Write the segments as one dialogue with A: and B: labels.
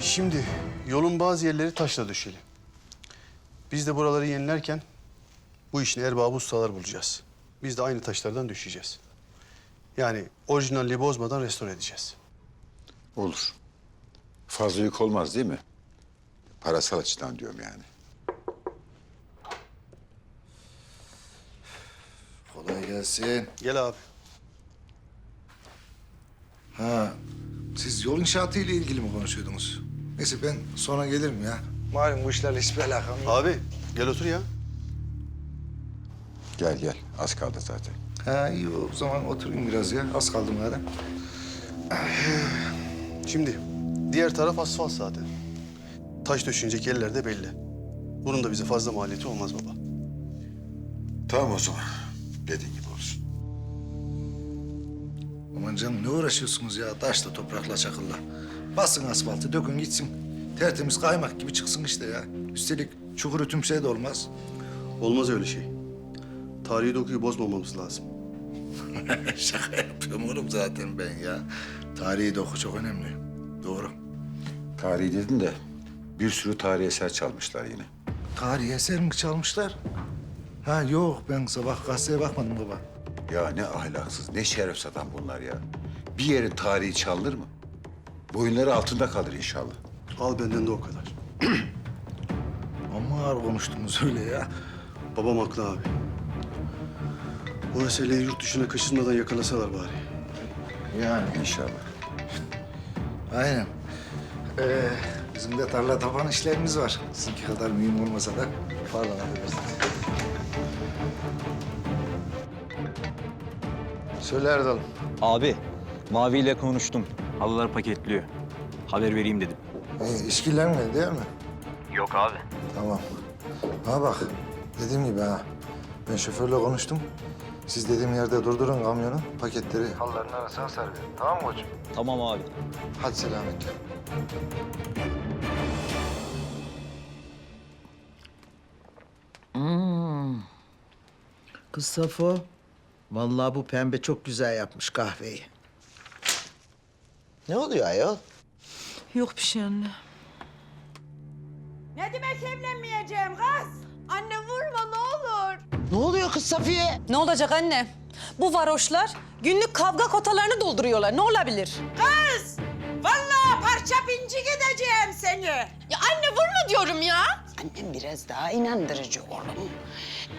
A: Şimdi yolun bazı yerleri taşla döşeli. Biz de buraları yenilerken bu işin erbabı ustalar bulacağız. Biz de aynı taşlardan düşeceğiz. Yani orijinalliği bozmadan restore edeceğiz.
B: Olur. Fazla yük olmaz değil mi? Parasal açıdan diyorum yani.
C: Kolay gelsin.
A: Gel abi.
C: Ha, siz yol inşaatı ile ilgili mi konuşuyordunuz? Neyse ben sonra gelirim ya. Malum bu işlerle hiçbir alakam yok.
A: Abi gel otur ya.
B: Gel gel. Az kaldı zaten.
C: Ha iyi o zaman oturayım biraz ya. Az kaldı madem.
A: Şimdi diğer taraf asfalt zaten. Taş döşenecek yerler de belli. Bunun da bize fazla maliyeti olmaz baba.
B: Tamam o zaman. Dediğin gibi olsun.
C: Aman canım ne uğraşıyorsunuz ya? Taşla, toprakla, çakılla. Basın asfaltı, dökün gitsin. Tertemiz kaymak gibi çıksın işte ya. Üstelik çukuru tümseye de olmaz.
A: Olmaz öyle şey. Tarihi dokuyu bozmamamız lazım.
C: Şaka yapıyorum oğlum zaten ben ya. Tarihi doku çok önemli. Doğru.
B: Tarihi dedin de bir sürü tarihi eser çalmışlar yine.
C: Tarihi eser mi çalmışlar? Ha yok ben sabah gazeteye bakmadım baba.
B: Ya ne ahlaksız, ne şeref satan bunlar ya. Bir yerin tarihi çalınır mı? Boyunları altında kalır inşallah.
A: Al benden de o kadar.
C: Ama ağır konuştunuz öyle ya.
A: Babam haklı abi. Bu meseleyi yurt dışına kaçırmadan yakalasalar bari.
C: Yani
B: İnşallah.
C: aynen. Ee, bizim de tarla taban işlerimiz var. Sizinki kadar mühim olmasa da. Pardon affedersiniz. Söyle Erdal.
D: Abi, Mavi ile konuştum. Halılar paketliyor. Haber vereyim dedim.
C: Ee, işkillenmedi değil mi?
D: Yok abi.
C: Tamam. Ha bak, dediğim gibi ha. Ben şoförle konuştum. Siz dediğim yerde durdurun kamyonu, paketleri halların arasına sarın. Tamam mı koçum?
D: Tamam abi.
C: Hadi selametle.
E: Kız Safo, vallahi bu pembe çok güzel yapmış kahveyi. Ne oluyor ayol?
F: Yok bir şey anne.
G: Ne demek evlenmeyeceğim kız? Anne vurma ne olur.
E: Ne oluyor kız Safiye?
F: Ne olacak anne? Bu varoşlar günlük kavga kotalarını dolduruyorlar. Ne olabilir?
G: Kız! Vallahi parça pinçik edeceğim seni.
F: Ya anne vurma diyorum ya.
H: Annem biraz daha inandırıcı oğlum.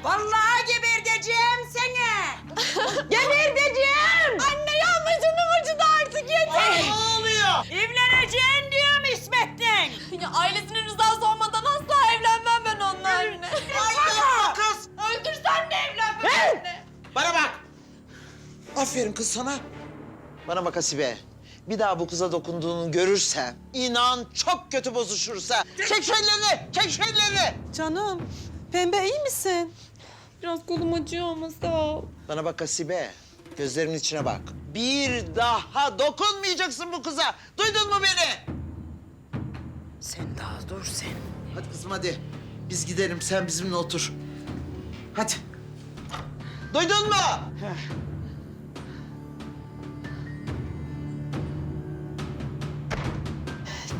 G: Vallahi geberteceğim seni. geberteceğim.
F: Anne
E: Aferin kız sana. Bana bak Asibe. Bir daha bu kıza dokunduğunu görürsem, inan çok kötü bozuşursa. Çek şu ellerini, çek şu ellerini.
F: Canım, pembe iyi misin? Biraz kolum acıyor ama sağ ol.
E: Bana bak Asibe, gözlerimin içine bak. Bir daha dokunmayacaksın bu kıza. Duydun mu beni?
H: Sen daha dur sen.
E: Hadi kızım hadi. Biz gidelim, sen bizimle otur. Hadi. Duydun mu?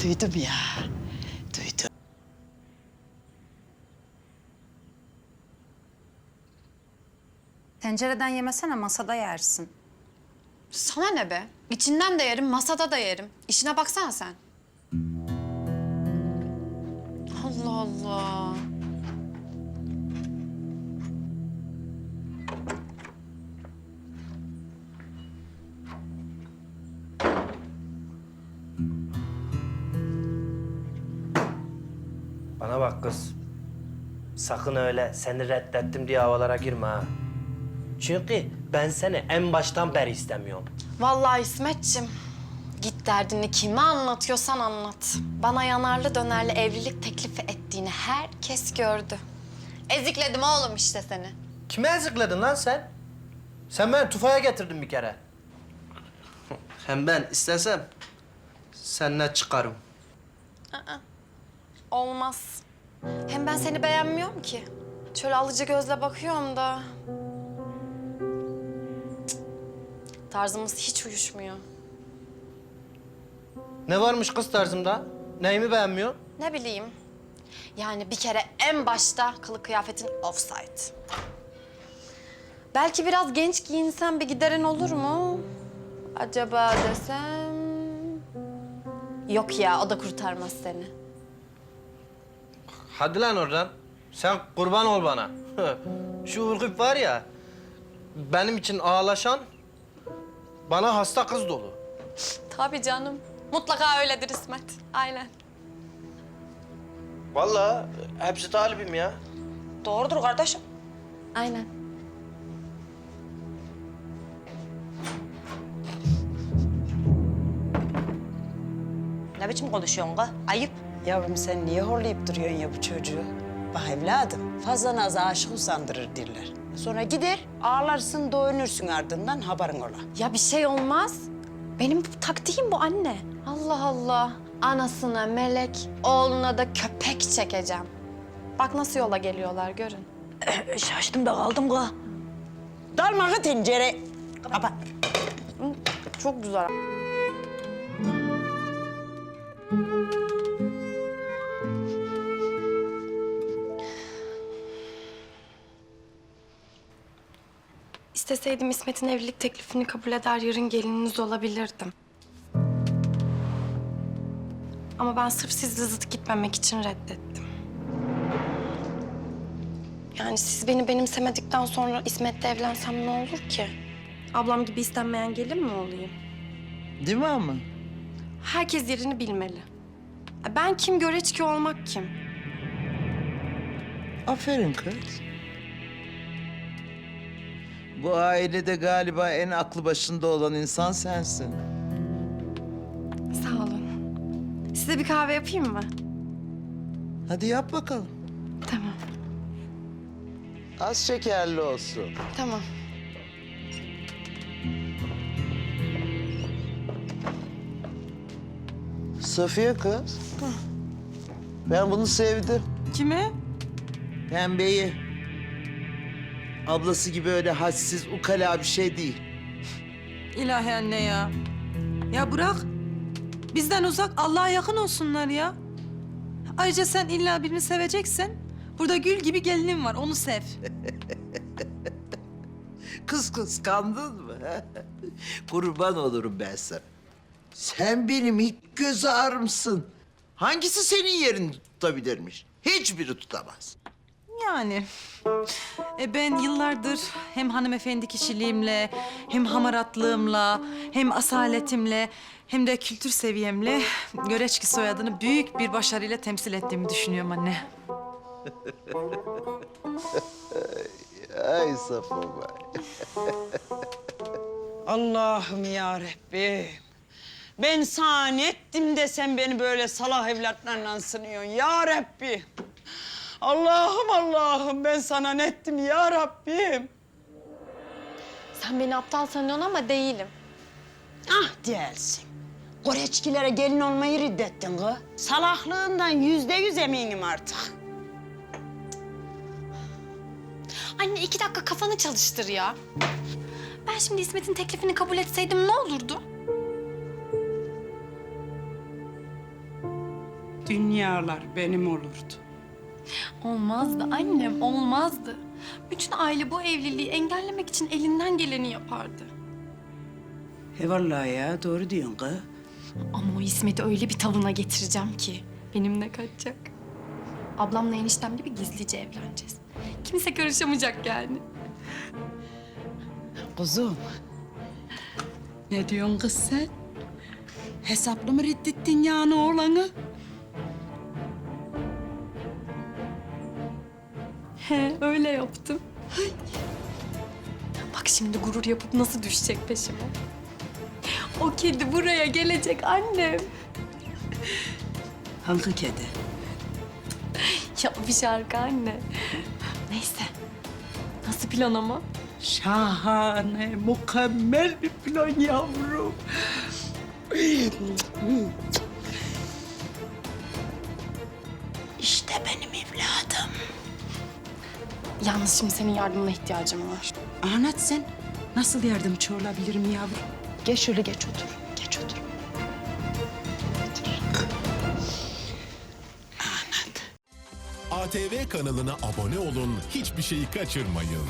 H: Duydum ya. Duydum.
I: Tencereden yemesene masada yersin.
J: Sana ne be? İçinden de yerim, masada da yerim. İşine baksana sen. Allah Allah.
K: Bana bak kız. Sakın öyle seni reddettim diye havalara girme ha. Çünkü ben seni en baştan beri istemiyorum.
J: Vallahi İsmetçim. Git derdini kime anlatıyorsan anlat. Bana yanarlı dönerli evlilik teklifi ettiğini herkes gördü. Ezikledim oğlum işte seni.
K: Kime ezikledin lan sen? Sen beni tufaya getirdin bir kere. Hem ben istesem seninle çıkarım.
J: Olmaz. Hem ben seni beğenmiyorum ki. Şöyle alıcı gözle bakıyorum da. Cık. Tarzımız hiç uyuşmuyor.
K: Ne varmış kız tarzımda? Neyimi beğenmiyor?
J: Ne bileyim. Yani bir kere en başta kılık kıyafetin offside. Belki biraz genç giyinsen bir giderin olur mu? Acaba desem... Yok ya, o da kurtarmaz seni.
K: Hadi lan oradan. Sen kurban ol bana. Şu Urgüp var ya, benim için ağlaşan, bana hasta kız dolu.
J: Tabii canım. Mutlaka öyledir İsmet. Aynen.
K: Vallahi hepsi talibim ya.
G: Doğrudur kardeşim.
J: Aynen.
G: Ne biçim konuşuyorsun kız? Ayıp.
H: Yavrum sen niye horlayıp duruyorsun ya bu çocuğu? Bak evladım fazla naz aşık usandırır derler. Sonra gider ağlarsın doyunursun ardından haberin ola.
J: Ya bir şey olmaz. Benim bu taktiğim bu anne. Allah Allah. Anasına melek, oğluna da köpek çekeceğim. Bak nasıl yola geliyorlar görün.
H: Şaştım da kaldım kız. Dalmağı tencere. Kapat.
J: Çok güzel. İsteseydim İsmet'in evlilik teklifini kabul eder, yarın gelininiz olabilirdim. Ama ben sırf sizle zıt gitmemek için reddettim. Yani siz beni benimsemedikten sonra İsmet'le evlensem ne olur ki? Ablam gibi istenmeyen gelin mi olayım?
E: Değil mi ama?
J: Herkes yerini bilmeli. Ben kim, Göreçki olmak kim?
E: Aferin kız. Bu ailede galiba en aklı başında olan insan sensin.
J: Sağ olun. Size bir kahve yapayım mı?
E: Hadi yap bakalım.
J: Tamam,
E: Az şekerli olsun.
J: tamam.
E: Safiye kız. Ben bunu sevdim.
F: Kimi?
E: Pembeyi. Ablası gibi öyle hadsiz, ukala bir şey değil.
F: İlahi anne ya. Ya bırak. Bizden uzak Allah'a yakın olsunlar ya. Ayrıca sen illa birini seveceksen burada gül gibi gelinim var onu sev.
E: Kız kıskandın mı? ha? Kurban olurum ben sana. Sen benim ilk göz ağrımsın. Hangisi senin yerini tutabilirmiş? Hiçbiri tutamaz.
F: Yani e ben yıllardır hem hanımefendi kişiliğimle, hem hamaratlığımla, hem asaletimle, hem de kültür seviyemle Göreçki soyadını büyük bir başarıyla temsil ettiğimi düşünüyorum anne.
E: Ay Safa vay.
H: Allah'ım ya Rabbim. Ben sana ne ettim de sen beni böyle salak evlatlarla sınıyorsun ya Rabbi. Allah'ım Allah'ım ben sana ne ettim ya Rabbim.
J: Sen beni aptal sanıyorsun ama değilim.
H: Ah değilsin. Koreçkilere gelin olmayı reddettin kız. Salaklığından yüzde yüz eminim artık.
J: Anne iki dakika kafanı çalıştır ya. Ben şimdi İsmet'in teklifini kabul etseydim ne olurdu?
H: Dünyalar benim olurdu.
J: Olmazdı annem, olmazdı. Bütün aile bu evliliği engellemek için elinden geleni yapardı.
H: He vallahi ya doğru diyorsun kız.
J: Ama o İsmet'i öyle bir tavına getireceğim ki benimle kaçacak. Ablamla eniştem gibi gizlice evleneceğiz. Kimse karışamayacak yani.
H: Kuzum. Ne diyorsun kız sen? Hesaplı mı reddettin yani oğlanı?
J: He, öyle yaptım. Bak şimdi gurur yapıp nasıl düşecek peşime. O kedi buraya gelecek annem.
H: Hangi kedi?
J: Ya bir şarkı anne. Neyse. Nasıl plan ama?
H: Şahane, mükemmel bir plan yavrum.
J: Yalnız şimdi senin yardımına ihtiyacım var.
H: Anlat sen. Nasıl yardımcı olabilirim yavrum? Geç şöyle geç otur. Geç otur. Anlat.
L: ATV kanalına abone olun, hiçbir şeyi kaçırmayın.